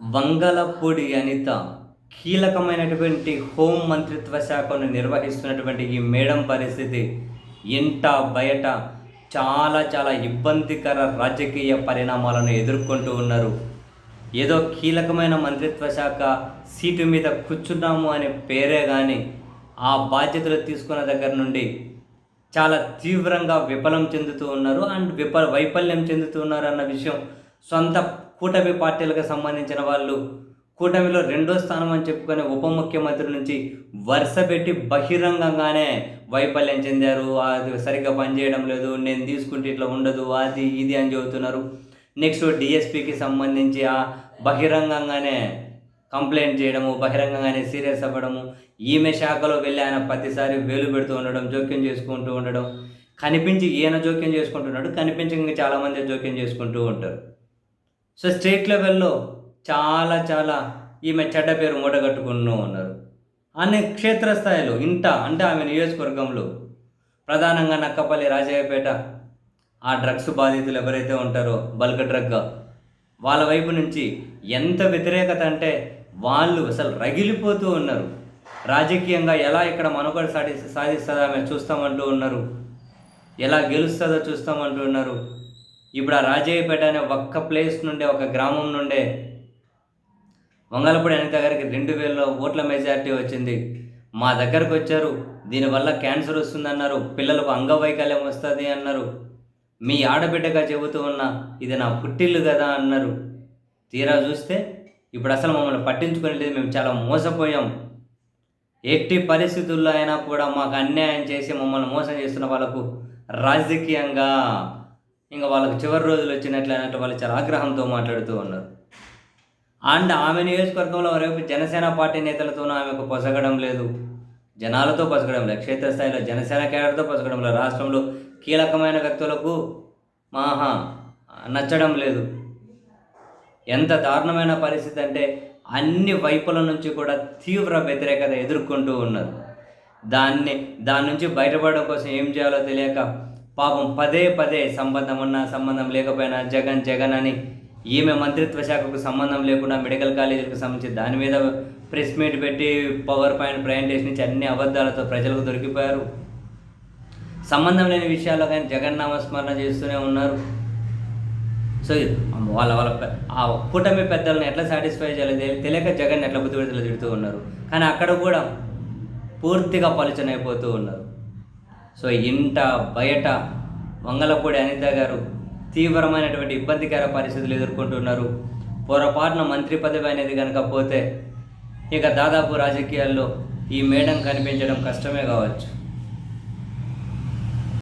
వంగలపూడి అనిత కీలకమైనటువంటి హోం మంత్రిత్వ శాఖను నిర్వహిస్తున్నటువంటి ఈ మేడం పరిస్థితి ఇంట బయట చాలా చాలా ఇబ్బందికర రాజకీయ పరిణామాలను ఎదుర్కొంటూ ఉన్నారు. ఏదో కీలకమైన మంత్రిత్వ శాఖ సీటు మీద కూర్చున్నాము అనే పేరే కానీ ఆ బాధ్యతలు తీసుకున్న దగ్గర నుండి చాలా తీవ్రంగా విఫలం చెందుతూ ఉన్నారు. అండ్ విఫ వైఫల్యం చెందుతూ ఉన్నారు అన్న విషయం సొంత కూటమి పార్టీలకు సంబంధించిన వాళ్ళు కూటమిలో రెండో స్థానం అని చెప్పుకునే ఉప ముఖ్యమంత్రి నుంచి వరుస పెట్టి బహిరంగంగానే వైఫల్యం చెందారు. అది సరిగ్గా పనిచేయడం లేదు. నేను తీసుకుంటే ఇట్లా ఉండదు. అది ఇది అని చెబుతున్నారు. నెక్స్ట్ డిఎస్పికి సంబంధించి ఆ బహిరంగంగానే కంప్లైంట్ చేయడము బహిరంగంగానే సీరియస్ అవ్వడము ఈమె శాఖలో వెళ్ళి ఆయన ప్రతిసారి వేలు పెడుతూ ఉండడం జోక్యం చేసుకుంటూ ఉండడం కనిపించి ఈయన జోక్యం చేసుకుంటున్నాడు కనిపించి ఇంకా చాలామంది జోక్యం చేసుకుంటూ ఉంటారు. సో స్టేట్ లెవెల్లో చాలా చాలా ఈమె చెడ్డ పేరు మూటగట్టుకుంటూ ఉన్నారు. అనే క్షేత్రస్థాయిలో ఇంట అంటే ఆమె నియోజకవర్గంలో ప్రధానంగా నక్కపల్లి రాజయ్యపేట ఆ డ్రగ్స్ బాధితులు ఎవరైతే ఉంటారో బల్క్ డ్రగ్ వాళ్ళ వైపు నుంచి ఎంత వ్యతిరేకత అంటే వాళ్ళు అసలు రగిలిపోతూ ఉన్నారు. రాజకీయంగా ఎలా ఇక్కడ మనుగడ సాధి సాధిస్తుందో ఆమె చూస్తామంటూ ఉన్నారు. ఎలా గెలుస్తుందో చూస్తామంటూ ఉన్నారు. ఇప్పుడు ఆ రాజయ్యపేట అనే ఒక్క ప్లేస్ నుండే ఒక గ్రామం నుండే వంగలపూడి అనిత గారికి రెండు వేల ఓట్ల మెజారిటీ వచ్చింది. మా దగ్గరకు వచ్చారు. దీనివల్ల క్యాన్సర్ వస్తుందన్నారు. పిల్లలకు అంగవైకల్యం వస్తుంది అన్నారు. మీ ఆడబిడ్డగా చెబుతూ ఉన్నా ఇది నా పుట్టిల్లు కదా అన్నారు. తీరా చూస్తే ఇప్పుడు అసలు మమ్మల్ని పట్టించుకునేది మేము చాలా మోసపోయాం. ఎట్టి పరిస్థితుల్లో అయినా కూడా మాకు అన్యాయం చేసి మమ్మల్ని మోసం చేస్తున్న వాళ్ళకు రాజకీయంగా ఇంకా వాళ్ళకు చివరి రోజులు వచ్చినట్లు అన్నట్టు వాళ్ళు చాలా ఆగ్రహంతో మాట్లాడుతూ ఉన్నారు. అండ్ ఆమె నియోజకవర్గంలో రేపు జనసేన పార్టీ నేతలతోనూ ఆమెకు పొసగడం లేదు. జనాలతో పొసగడం లేదు. క్షేత్రస్థాయిలో జనసేన కేడర్తో పొసగడం లేదు. రాష్ట్రంలో కీలకమైన వ్యక్తులకు మహా నచ్చడం లేదు. ఎంత దారుణమైన పరిస్థితి అంటే అన్ని వైపుల నుంచి కూడా తీవ్ర వ్యతిరేకత ఎదుర్కొంటూ ఉన్నారు. దాన్ని దాని నుంచి బయటపడడం కోసం ఏం చేయాలో తెలియక పాపం పదే పదే సంబంధం ఉన్నా సంబంధం లేకపోయినా జగన్ జగన్ అని ఈమె మంత్రిత్వ శాఖకు సంబంధం లేకుండా మెడికల్ కాలేజీలకు సంబంధించి దాని మీద ప్రెస్ మీట్ పెట్టి పవర్ పాయింట్ ప్రజెంటేషన్ ఇచ్చి అన్ని అబద్ధాలతో ప్రజలకు దొరికిపోయారు. సంబంధం లేని విషయాల్లో కానీ జగన్ నామస్మరణ చేస్తూనే ఉన్నారు. సో వాళ్ళ వాళ్ళ ఆ కూటమి పెద్దలను ఎట్లా సాటిస్ఫై చేయాలో తెలియక జగన్ ఎట్లా బుద్ధి పెడతలు తిడుతూ ఉన్నారు. కానీ అక్కడ కూడా పూర్తిగా పలుచనైపోతూ ఉన్నారు. సో ఇంట బయట మంగళపూడి అనిత గారు తీవ్రమైనటువంటి ఇబ్బందికర పరిస్థితులు ఎదుర్కొంటున్నారు. పొరపాటున మంత్రి పదవి అనేది కనుక పోతే ఇక దాదాపు రాజకీయాల్లో ఈ మేడం కనిపించడం కష్టమే కావచ్చు.